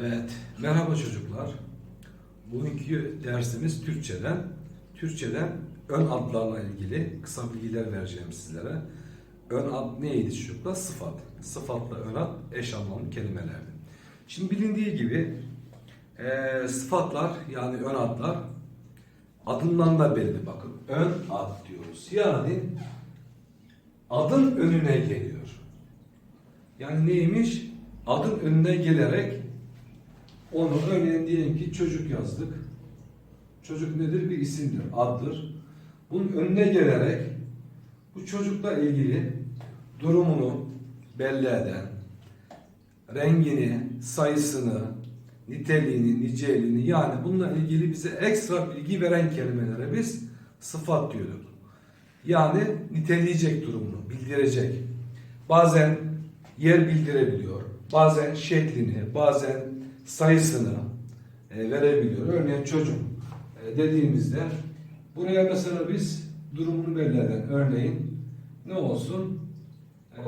Evet, merhaba çocuklar. Bugünkü dersimiz Türkçeden. Türkçeden ön adlarla ilgili kısa bilgiler vereceğim sizlere. Ön ad neydi çocuklar? Sıfat. Sıfatla ön ad eş anlamlı kelimelerdi. Şimdi bilindiği gibi eee, sıfatlar yani ön adlar adından da belli bakın. Ön ad diyoruz. Yani adın önüne geliyor. Yani neymiş? Adın önüne gelerek onu örneğin diyelim ki çocuk yazdık. Çocuk nedir? Bir isimdir, addır. Bunun önüne gelerek bu çocukla ilgili durumunu belli eden, rengini, sayısını, niteliğini, niceliğini yani bununla ilgili bize ekstra bilgi veren kelimelere biz sıfat diyorduk. Yani niteleyecek durumunu, bildirecek. Bazen yer bildirebiliyor. Bazen şeklini, bazen sayısını e, verebiliyor. Örneğin çocuk e, dediğimizde buraya mesela biz durumunu belli eden örneğin ne olsun? E,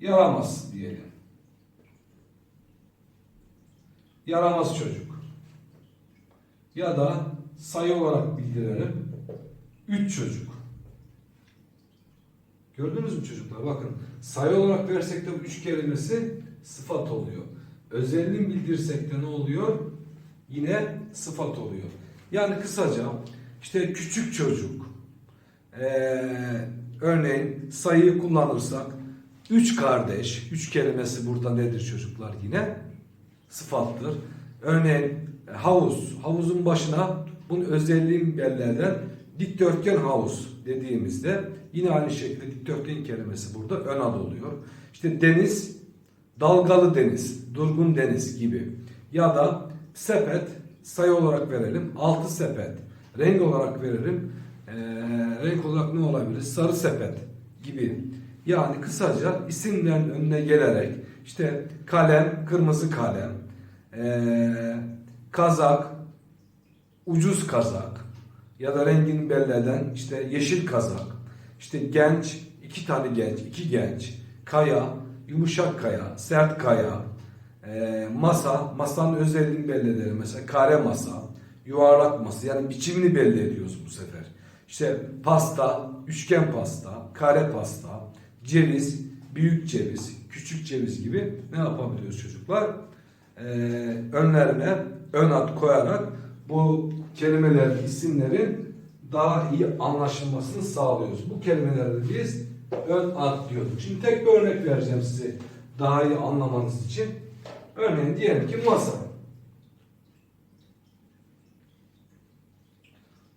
yaramaz diyelim. Yaramaz çocuk. Ya da sayı olarak bildirelim. Üç çocuk. Gördünüz mü çocuklar? Bakın sayı olarak versek de bu üç kelimesi sıfat oluyor. Özelliğini bildirsek de ne oluyor? Yine sıfat oluyor. Yani kısaca işte küçük çocuk ee, örneğin sayıyı kullanırsak üç kardeş, üç kelimesi burada nedir çocuklar yine? Sıfattır. Örneğin havuz, havuzun başına bunun özelliğini belli eden dikdörtgen havuz dediğimizde yine aynı şekilde dikdörtgen kelimesi burada ön ad oluyor. İşte deniz, dalgalı deniz, durgun deniz gibi. Ya da sepet, sayı olarak verelim, altı sepet. Renk olarak verelim, ee, renk olarak ne olabilir? Sarı sepet gibi. Yani kısaca isimlerin önüne gelerek işte kalem, kırmızı kalem, ee, kazak, ucuz kazak ya da rengini belli eden işte yeşil kazak, işte genç, iki tane genç, iki genç, kaya, yumuşak kaya, sert kaya, ee, masa, masanın özelliğini belli edelim. Mesela kare masa, yuvarlak masa yani biçimini belli ediyoruz bu sefer. İşte pasta, üçgen pasta, kare pasta, ceviz, büyük ceviz, küçük ceviz gibi ne yapabiliyoruz çocuklar? Ee, önlerine ön ad koyarak bu kelimelerin isimlerin daha iyi anlaşılmasını sağlıyoruz. Bu kelimelerde biz ön ad diyorduk. Şimdi tek bir örnek vereceğim size daha iyi anlamanız için. Örneğin diyelim ki masa.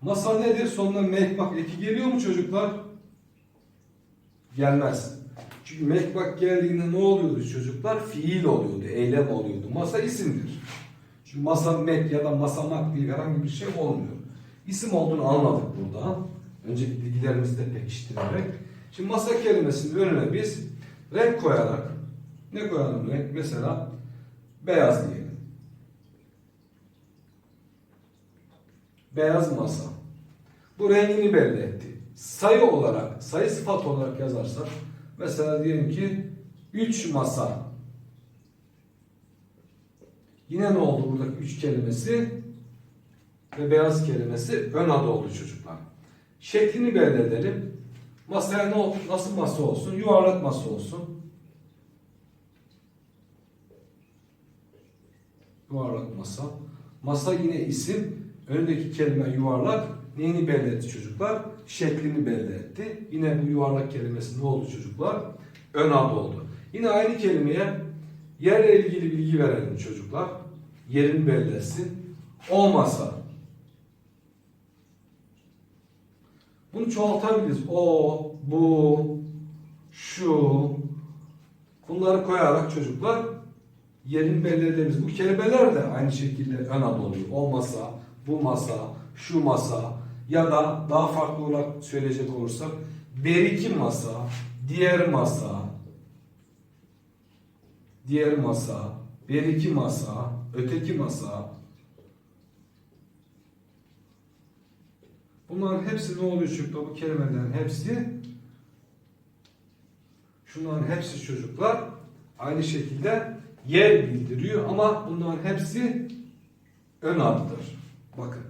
Masa nedir? Sonuna mekbak eki geliyor mu çocuklar? Gelmez. Çünkü mekbak geldiğinde ne oluyordu çocuklar? Fiil oluyordu, eylem oluyordu. Masa isimdir. Çünkü masa mek ya da masamak diye herhangi bir şey olmuyor. İsim olduğunu anladık burada. Önceki bilgilerimizi de pekiştirerek. Şimdi masa kelimesinin önüne biz renk koyarak ne koyalım renk? Mesela beyaz diyelim. Beyaz masa. Bu rengini belli etti. Sayı olarak, sayı sıfat olarak yazarsak mesela diyelim ki 3 masa. Yine ne oldu buradaki 3 kelimesi ve beyaz kelimesi ön adı oldu çocuklar. Şeklini belli edelim. Masaya ne oldu? Nasıl masa olsun? Yuvarlak masa olsun. Yuvarlak masa. Masa yine isim. Öndeki kelime yuvarlak. Neyini belli etti çocuklar? Şeklini belli etti. Yine bu yuvarlak kelimesi ne oldu çocuklar? Ön ad oldu. Yine aynı kelimeye yerle ilgili bilgi verelim çocuklar. Yerini belli etsin. O masa. Bunu çoğaltabiliriz. O, bu, şu. Bunları koyarak çocuklar yerini belli ederiz. Bu kelimeler de aynı şekilde ön ad oluyor. O masa, bu masa, şu masa ya da daha farklı olarak söyleyecek olursak beriki masa, diğer masa, diğer masa, beriki masa, öteki masa. Bunların hepsi ne oluyor çocuklar? Bu kelimelerin hepsi şunların hepsi çocuklar aynı şekilde yer bildiriyor ama bunların hepsi ön addır. Bakın.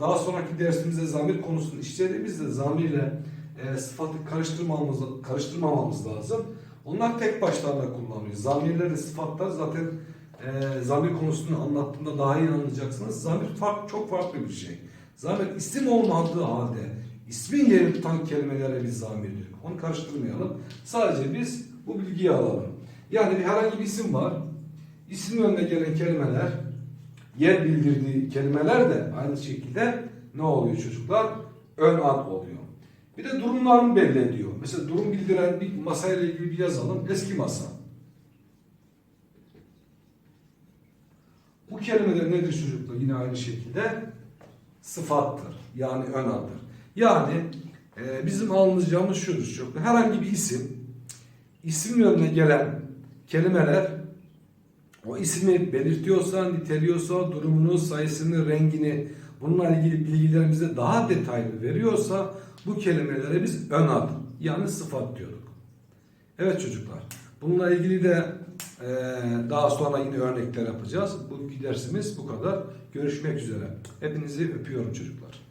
Daha sonraki dersimizde zamir konusunu işlediğimizde zamirle e, sıfatı karıştırmamamız, karıştırmamamız lazım. Onlar tek başlarına kullanılıyor. Zamirleri, sıfatlar zaten e, zamir konusunu anlattığımda daha iyi anlayacaksınız. Zamir fark, çok farklı bir şey. Zamir isim olmadığı halde ismin yerini tutan kelimelere biz zamir diyoruz. Onu karıştırmayalım. Sadece biz bu bilgiyi alalım. Yani bir herhangi bir isim var. İsim önüne gelen kelimeler yer bildirdiği kelimeler de aynı şekilde ne oluyor çocuklar? Ön ad oluyor. Bir de durumlarını belli ediyor. Mesela durum bildiren bir masayla ilgili bir yazalım. Eski masa. Bu kelime de nedir çocuklar? Yine aynı şekilde sıfattır. Yani ön addır. Yani e, bizim anlayacağımız şudur çocuklar. Herhangi bir isim, isim önüne gelen kelimeler o ismi belirtiyorsa, niteliyorsa, durumunu, sayısını, rengini, bununla ilgili bilgileri bize daha detaylı veriyorsa bu kelimelere biz ön ad yani sıfat diyorduk. Evet çocuklar. Bununla ilgili de daha sonra yine örnekler yapacağız. Bu dersimiz bu kadar. Görüşmek üzere. Hepinizi öpüyorum çocuklar.